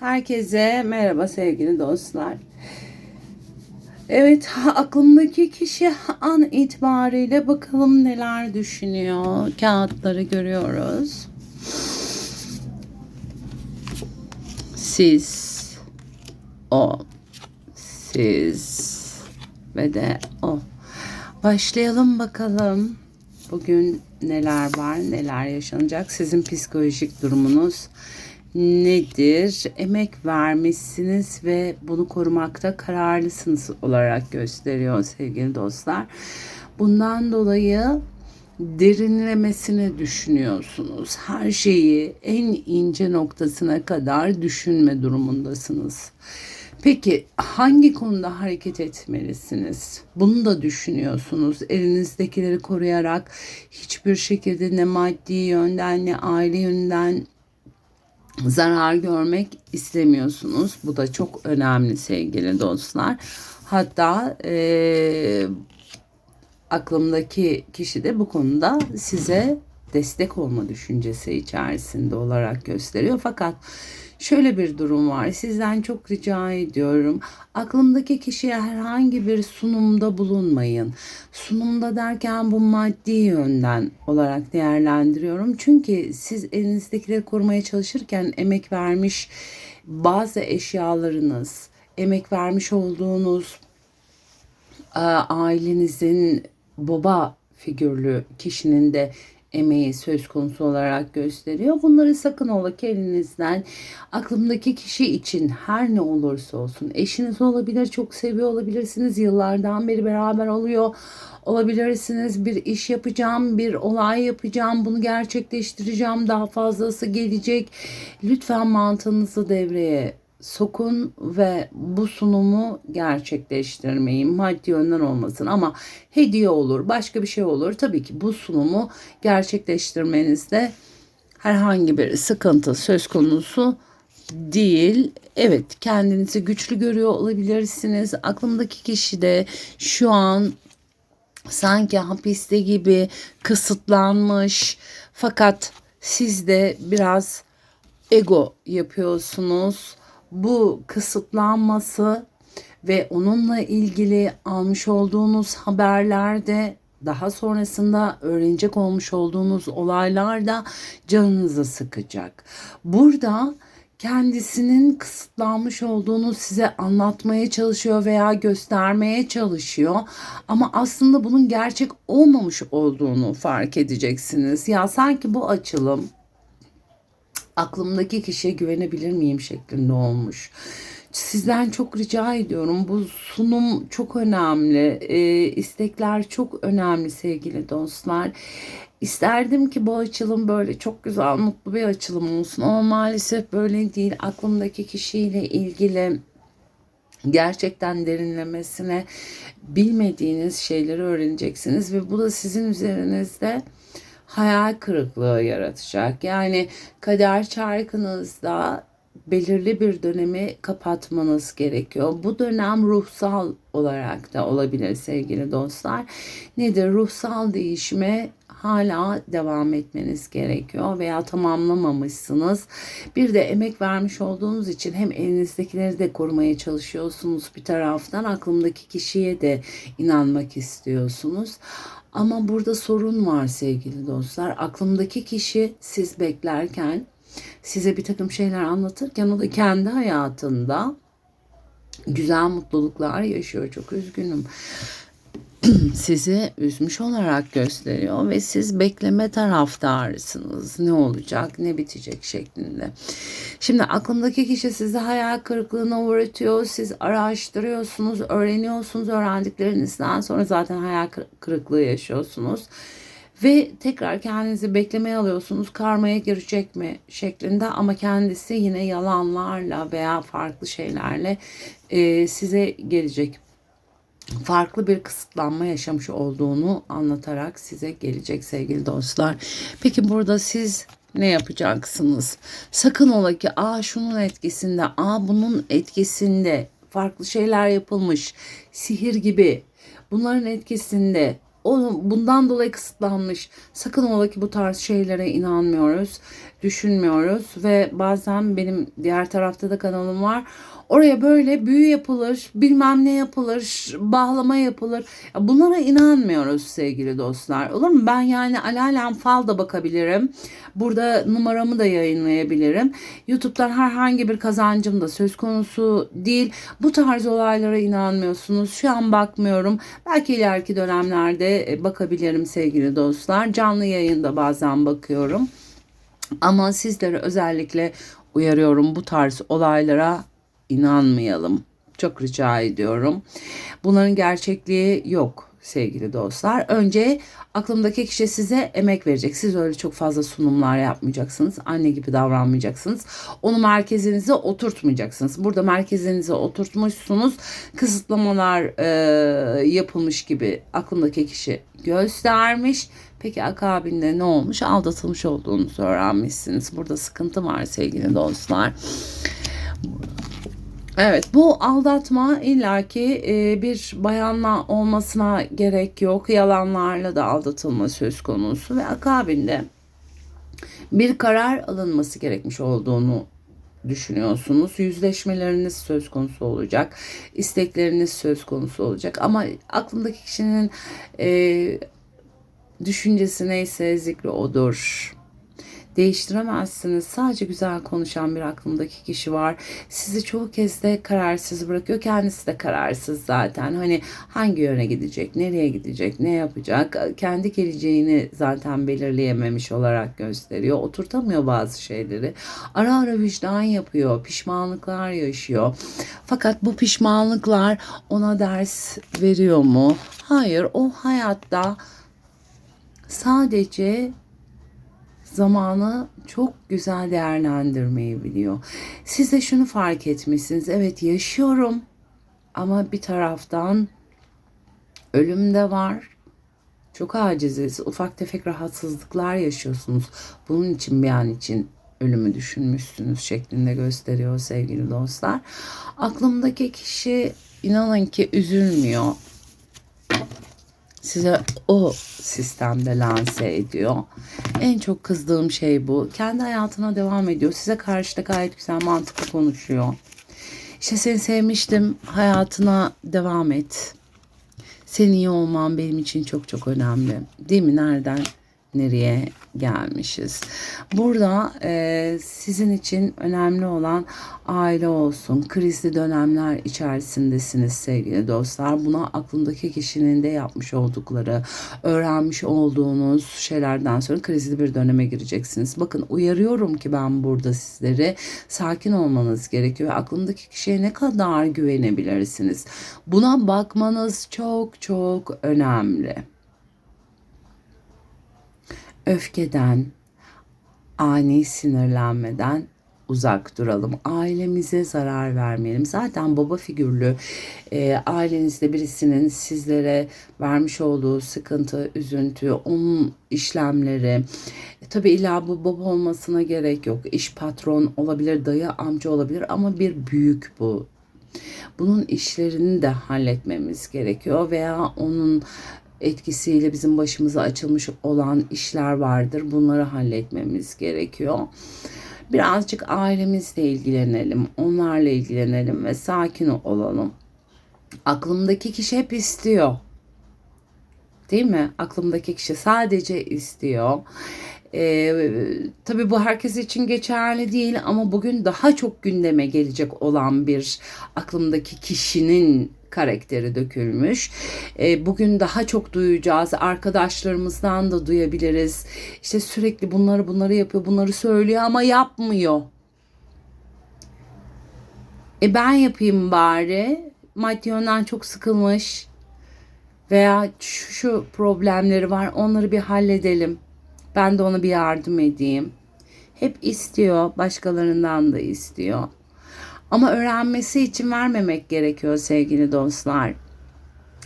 Herkese merhaba sevgili dostlar. Evet aklımdaki kişi an itibariyle bakalım neler düşünüyor. Kağıtları görüyoruz. Siz, o, siz ve de o. Başlayalım bakalım. Bugün neler var, neler yaşanacak? Sizin psikolojik durumunuz nedir? Emek vermişsiniz ve bunu korumakta kararlısınız olarak gösteriyor sevgili dostlar. Bundan dolayı derinlemesine düşünüyorsunuz. Her şeyi en ince noktasına kadar düşünme durumundasınız. Peki hangi konuda hareket etmelisiniz? Bunu da düşünüyorsunuz. Elinizdekileri koruyarak hiçbir şekilde ne maddi yönden ne aile yönden zarar görmek istemiyorsunuz. Bu da çok önemli sevgili dostlar. Hatta e, aklımdaki kişi de bu konuda size destek olma düşüncesi içerisinde olarak gösteriyor. Fakat şöyle bir durum var. Sizden çok rica ediyorum. Aklımdaki kişiye herhangi bir sunumda bulunmayın. Sunumda derken bu maddi yönden olarak değerlendiriyorum. Çünkü siz elinizdekileri korumaya çalışırken emek vermiş bazı eşyalarınız, emek vermiş olduğunuz ailenizin baba figürlü kişinin de emeği söz konusu olarak gösteriyor. Bunları sakın ola ki elinizden aklımdaki kişi için her ne olursa olsun eşiniz olabilir, çok seviyor olabilirsiniz, yıllardan beri beraber oluyor olabilirsiniz. Bir iş yapacağım, bir olay yapacağım, bunu gerçekleştireceğim, daha fazlası gelecek. Lütfen mantığınızı devreye sokun ve bu sunumu gerçekleştirmeyin. Maddi yönden olmasın ama hediye olur, başka bir şey olur. Tabii ki bu sunumu gerçekleştirmenizde herhangi bir sıkıntı söz konusu değil. Evet, kendinizi güçlü görüyor olabilirsiniz. Aklımdaki kişi de şu an sanki hapiste gibi kısıtlanmış fakat siz de biraz ego yapıyorsunuz bu kısıtlanması ve onunla ilgili almış olduğunuz haberlerde daha sonrasında öğrenecek olmuş olduğunuz olaylarda canınızı sıkacak. Burada kendisinin kısıtlanmış olduğunu size anlatmaya çalışıyor veya göstermeye çalışıyor. Ama aslında bunun gerçek olmamış olduğunu fark edeceksiniz. Ya sanki bu açılım aklımdaki kişiye güvenebilir miyim şeklinde olmuş. Sizden çok rica ediyorum. Bu sunum çok önemli. E, istekler çok önemli sevgili dostlar. İsterdim ki bu açılım böyle çok güzel, mutlu bir açılım olsun ama maalesef böyle değil. Aklımdaki kişiyle ilgili gerçekten derinlemesine bilmediğiniz şeyleri öğreneceksiniz ve bu da sizin üzerinizde hayal kırıklığı yaratacak. Yani kader çarkınızda belirli bir dönemi kapatmanız gerekiyor. Bu dönem ruhsal olarak da olabilir sevgili dostlar. Nedir? Ruhsal değişime hala devam etmeniz gerekiyor veya tamamlamamışsınız. Bir de emek vermiş olduğunuz için hem elinizdekileri de korumaya çalışıyorsunuz bir taraftan aklımdaki kişiye de inanmak istiyorsunuz. Ama burada sorun var sevgili dostlar. Aklımdaki kişi siz beklerken size bir takım şeyler anlatırken o da kendi hayatında güzel mutluluklar yaşıyor. Çok üzgünüm. sizi üzmüş olarak gösteriyor ve siz bekleme taraftarısınız. Ne olacak, ne bitecek şeklinde. Şimdi aklımdaki kişi sizi hayal kırıklığına uğratıyor. Siz araştırıyorsunuz, öğreniyorsunuz. Öğrendiklerinizden sonra zaten hayal kırıklığı yaşıyorsunuz. Ve tekrar kendinizi beklemeye alıyorsunuz. Karmaya girecek mi şeklinde ama kendisi yine yalanlarla veya farklı şeylerle e, size gelecek farklı bir kısıtlanma yaşamış olduğunu anlatarak size gelecek sevgili dostlar. Peki burada siz ne yapacaksınız? Sakın ola ki a şunun etkisinde, a bunun etkisinde farklı şeyler yapılmış, sihir gibi bunların etkisinde o bundan dolayı kısıtlanmış. Sakın ola ki bu tarz şeylere inanmıyoruz, düşünmüyoruz ve bazen benim diğer tarafta da kanalım var. Oraya böyle büyü yapılır, bilmem ne yapılır, bağlama yapılır. Ya Bunlara inanmıyoruz sevgili dostlar. Olur mu? Ben yani alalen fal da bakabilirim. Burada numaramı da yayınlayabilirim. YouTube'dan herhangi bir kazancım da söz konusu değil. Bu tarz olaylara inanmıyorsunuz. Şu an bakmıyorum. Belki ileriki dönemlerde e, bakabilirim sevgili dostlar. Canlı yayında bazen bakıyorum. Ama sizlere özellikle uyarıyorum bu tarz olaylara inanmayalım. Çok rica ediyorum. Bunların gerçekliği yok sevgili dostlar. Önce aklımdaki kişi size emek verecek. Siz öyle çok fazla sunumlar yapmayacaksınız. Anne gibi davranmayacaksınız. Onu merkezinize oturtmayacaksınız. Burada merkezinize oturtmuşsunuz. Kısıtlamalar e, yapılmış gibi aklımdaki kişi göstermiş. Peki akabinde ne olmuş? Aldatılmış olduğunuzu öğrenmişsiniz. Burada sıkıntı var sevgili dostlar. Evet bu aldatma illaki e, bir bayanla olmasına gerek yok. Yalanlarla da aldatılma söz konusu ve akabinde bir karar alınması gerekmiş olduğunu düşünüyorsunuz. Yüzleşmeleriniz söz konusu olacak. istekleriniz söz konusu olacak. Ama aklındaki kişinin e, düşüncesi neyse zikri odur değiştiremezsiniz. Sadece güzel konuşan bir aklımdaki kişi var. Sizi çoğu kez de kararsız bırakıyor. Kendisi de kararsız zaten. Hani hangi yöne gidecek, nereye gidecek, ne yapacak? Kendi geleceğini zaten belirleyememiş olarak gösteriyor. Oturtamıyor bazı şeyleri. Ara ara vicdan yapıyor. Pişmanlıklar yaşıyor. Fakat bu pişmanlıklar ona ders veriyor mu? Hayır, o hayatta sadece zamanı çok güzel değerlendirmeyi biliyor. Siz de şunu fark etmişsiniz. Evet yaşıyorum ama bir taraftan ölüm de var. Çok aciziz. Ufak tefek rahatsızlıklar yaşıyorsunuz. Bunun için bir an için ölümü düşünmüşsünüz şeklinde gösteriyor sevgili dostlar. Aklımdaki kişi inanın ki üzülmüyor size o sistemde lanse ediyor. En çok kızdığım şey bu. Kendi hayatına devam ediyor. Size karşı da gayet güzel mantıklı konuşuyor. İşte seni sevmiştim. Hayatına devam et. Senin iyi olman benim için çok çok önemli. Değil mi? Nereden nereye gelmişiz. Burada e, sizin için önemli olan aile olsun. Krizli dönemler içerisindesiniz sevgili dostlar. Buna aklındaki kişinin de yapmış oldukları, öğrenmiş olduğunuz şeylerden sonra krizli bir döneme gireceksiniz. Bakın uyarıyorum ki ben burada sizleri sakin olmanız gerekiyor. Aklındaki kişiye ne kadar güvenebilirsiniz? Buna bakmanız çok çok önemli öfkeden, ani sinirlenmeden uzak duralım. Ailemize zarar vermeyelim. Zaten baba figürlü e, ailenizde birisinin sizlere vermiş olduğu sıkıntı, üzüntü, onun işlemleri. E, tabii illa bu baba olmasına gerek yok. İş patron olabilir, dayı, amca olabilir ama bir büyük bu. Bunun işlerini de halletmemiz gerekiyor veya onun etkisiyle bizim başımıza açılmış olan işler vardır. Bunları halletmemiz gerekiyor. Birazcık ailemizle ilgilenelim, onlarla ilgilenelim ve sakin olalım. Aklımdaki kişi hep istiyor. Değil mi? Aklımdaki kişi sadece istiyor. Ee, tabii bu herkes için geçerli değil ama bugün daha çok gündeme gelecek olan bir aklımdaki kişinin karakteri dökülmüş. E, bugün daha çok duyacağız. Arkadaşlarımızdan da duyabiliriz. İşte sürekli bunları bunları yapıyor, bunları söylüyor ama yapmıyor. E ben yapayım bari. Maddi yönden çok sıkılmış. Veya şu, şu problemleri var onları bir halledelim. Ben de ona bir yardım edeyim. Hep istiyor, başkalarından da istiyor. Ama öğrenmesi için vermemek gerekiyor sevgili dostlar.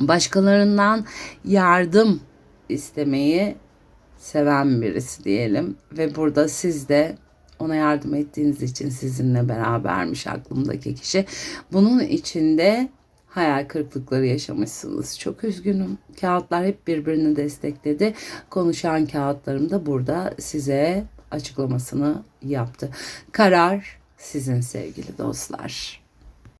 Başkalarından yardım istemeyi seven birisi diyelim ve burada siz de ona yardım ettiğiniz için sizinle berabermiş aklımdaki kişi. Bunun içinde hayal kırıklıkları yaşamışsınız. Çok üzgünüm. Kağıtlar hep birbirini destekledi. Konuşan kağıtlarım da burada size açıklamasını yaptı. Karar sizin sevgili dostlar.